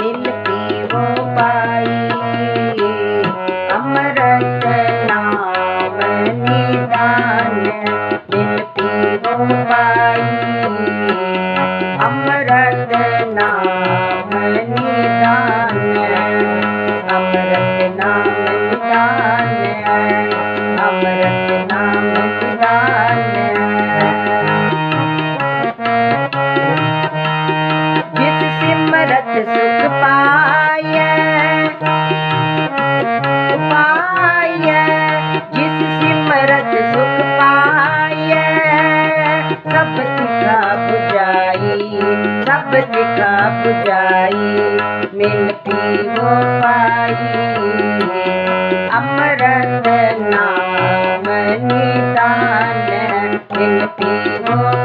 मिलती वो पाई। अमृत नाम निदान वो पाई। अमृत नाम निदान अमृत नाम निदान। के काप जाई मिलती हो पाई। अमरत नाम निदान मिलती हो